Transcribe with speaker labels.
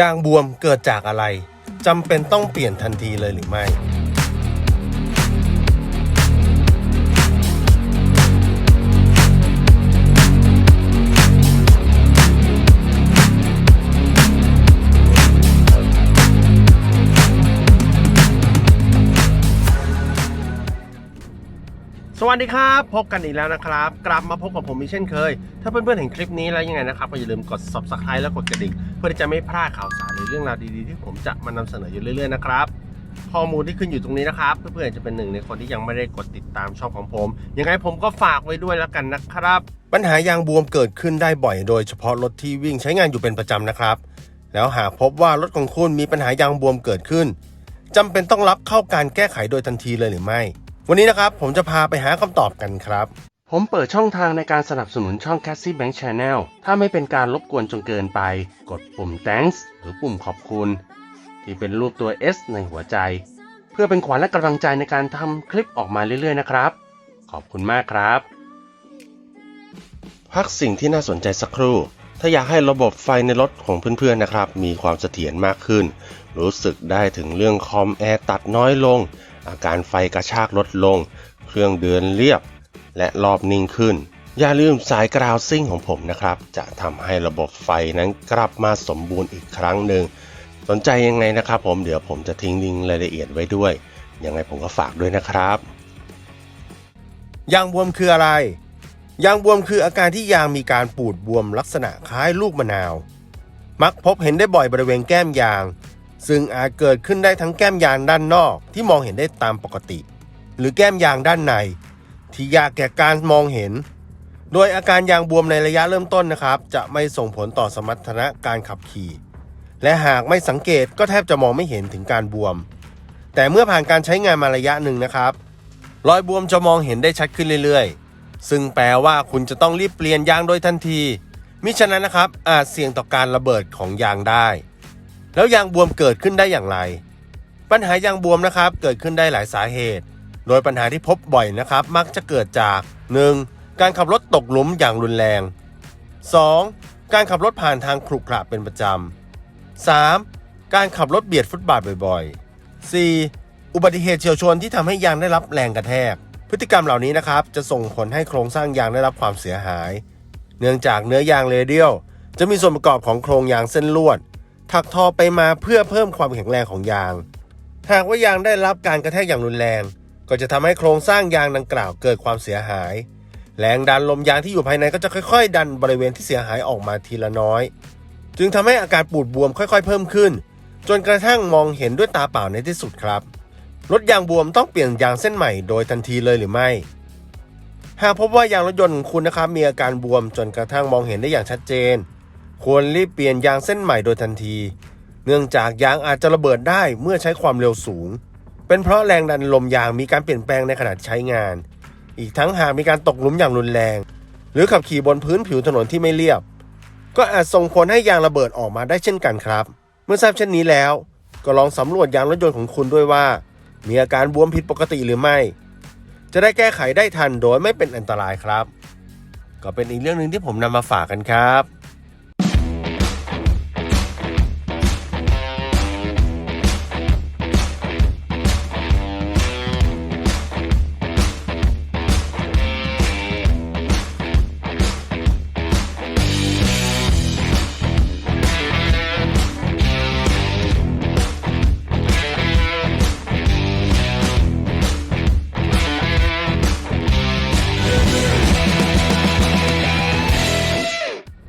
Speaker 1: ยางบวมเกิดจากอะไรจำเป็นต้องเปลี่ยนทันทีเลยหรือไม่ สวัสดีครับ พบกันอีกแล้วนะครับ กลับมาพบกับผมอีกเช่นเคย ถ้าเพื่อนๆเห็นคลิปนี้แล้วยังไงนะครับก็อย่าลืมกด subscribe และกดกระดิ่ง เพื่อที่จะไม่พลาดข่าวสารหรือเรื่องราวดีๆ ที่ผมจะมานำเสนออยู่เรื่อยๆนะครับข้อมูลที่ขึ้นอยู่ตรงนี้นะครับ เพื่อนๆจะเป็นหนึ่งในคนที่ยังไม่ได้กดติดตามช่องของผม ยังไงผมก็ฝากไว้ด้วยแล้วกันนะครับ ปัญหายางบวมเกิดขึ้นได้บ่อย โดยเฉพาะรถที่วิ่งใช้งานอยู่เป็นประจำนะครับ แล้วหากพบว่ารถของคุณมีปัญหายางบวมเกิดขึ้นจำเป็นต้องรับเข้าการแก้ไขโดยทันทีเลยหรือไม่ วันนี้นะครับผมจะพาไปหาคำตอบกันครับ ผมเปิดช่องทางในการสนับสนุนช่อง c a s s i e Bank Channel ถ้าไม่เป็นการรบกวนจนเกินไป กดปุ่ม thanks หรือปุ่มขอบคุณ ที่เป็นรูปตัว S ในหัวใจ เพื่อเป็นขวัญและกำลังใจในการทำคลิปออกมาเรื่อยๆนะครับ ขอบคุณมากครับ พักสิ่งที่น่าสนใจสักครู่ ถ้าอยากให้ระบบไฟในรถของเพื่อนๆนะครับ มีความเสถียรมากขึ้น รู้สึกได้ถึงเรื่องคอมแอร์ตัดน้อยลง อาการไฟกระชากลดลง เครื่องเดินเรียบ และรอบนิ่งขึ้น อย่าลืมสายกราวซิ่งของผมนะครับ จะทำให้ระบบไฟนั้นกลับมาสมบูรณ์อีกครั้งหนึ่ง สนใจยังไงนะครับผมเดี๋ยวผมจะทิ้งลิงก์รายละเอียดไว้ด้วย ยังไงผมก็ฝากด้วยนะครับยางบวมคืออะไร ยางบวมคืออาการที่ยางมีการปูดบวมลักษณะคล้ายลูกมะนาว มักพบเห็นได้บ่อยบริเวณแก้มยาง ซึ่งอาจเกิดขึ้นได้ทั้งแก้มยางด้านนอกที่มองเห็นได้ตามปกติ หรือแก้มยางด้านใน ที่ยากแก่การมองเห็น โดยอาการยางบวมในระยะเริ่มต้นนะครับ จะไม่ส่งผลต่อสมรรถนะการขับขี่ และหากไม่สังเกตก็แทบจะมองไม่เห็นถึงการบวม แต่เมื่อผ่านการใช้งานมาระยะหนึ่งนะครับ รอยบวมจะมองเห็นได้ชัดขึ้นเรื่อยๆ ซึ่งแปลว่าคุณจะต้องรีบเปลี่ยนยางโดยทันที มิฉะนั้นนะครับ อาจเสี่ยงต่อการระเบิดของยางได้ แล้วยางบวมเกิดขึ้นได้อย่างไร ปัญหายางบวมนะครับเกิดขึ้นได้หลายสาเหตุ โดยปัญหาที่พบบ่อยนะครับ มักจะเกิดจาก 1. การขับรถตกหลุมอย่างรุนแรง 2. การขับรถผ่านทางขรุขระเป็นประจำ 3. การขับรถเบียดฟุตบาทบ่อยๆ 4. อุบัติเหตุเฉียวชนที่ทำให้ยางได้รับแรงกระแทก พฤติกรรมเหล่านี้นะครับ จะส่งผลให้โครงสร้างยางได้รับความเสียหาย เนื่องจากเนื้อยางเรเดียลจะมีส่วนประกอบของโครงยางเส้นลวด ถักทอไปมาเพื่อเพิ่มความแข็งแรงของยาง หากว่ายางได้รับการกระแทกอย่างรุนแรง ก็จะทำให้โครงสร้างยางดังกล่าวเกิดความเสียหาย แรงดันลมยางที่อยู่ภายในก็จะค่อย ๆ ดันบริเวณที่เสียหายออกมาทีละน้อย จึงทำให้อาการปูดบวมค่อย ๆ เพิ่มขึ้น จนกระทั่งมองเห็นด้วยตาเปล่าในที่สุดครับ รถยางบวมต้องเปลี่ยนยางเส้นใหม่โดยทันทีเลยหรือไม่ หากพบว่ายางรถยนต์คุณนะครับมีอาการบวมจนกระทั่งมองเห็นได้อย่างชัดเจน ควรรีบเปลี่ยนยางเส้นใหม่โดยทันที เนื่องจากยางอาจจะระเบิดได้เมื่อใช้ความเร็วสูง เป็นเพราะแรงดันลมยางมีการเปลี่ยนแปลงในขณะใช้งาน อีกทั้งหากมีการตกหลุมอย่างรุนแรง หรือขับขี่บนพื้นผิวถนนที่ไม่เรียบ ก็อาจส่งผลให้ยางระเบิดออกมาได้เช่นกันครับ เมื่อทราบเช่นนี้แล้ว ก็ลองสำรวจยางรถยนต์ของคุณด้วยว่า มีอาการบวมผิดปกติหรือไม่ จะได้แก้ไขได้ทันโดยไม่เป็นอันตรายครับ ก็เป็นอีกเรื่องหนึ่งที่ผมนำมาฝากกันครับ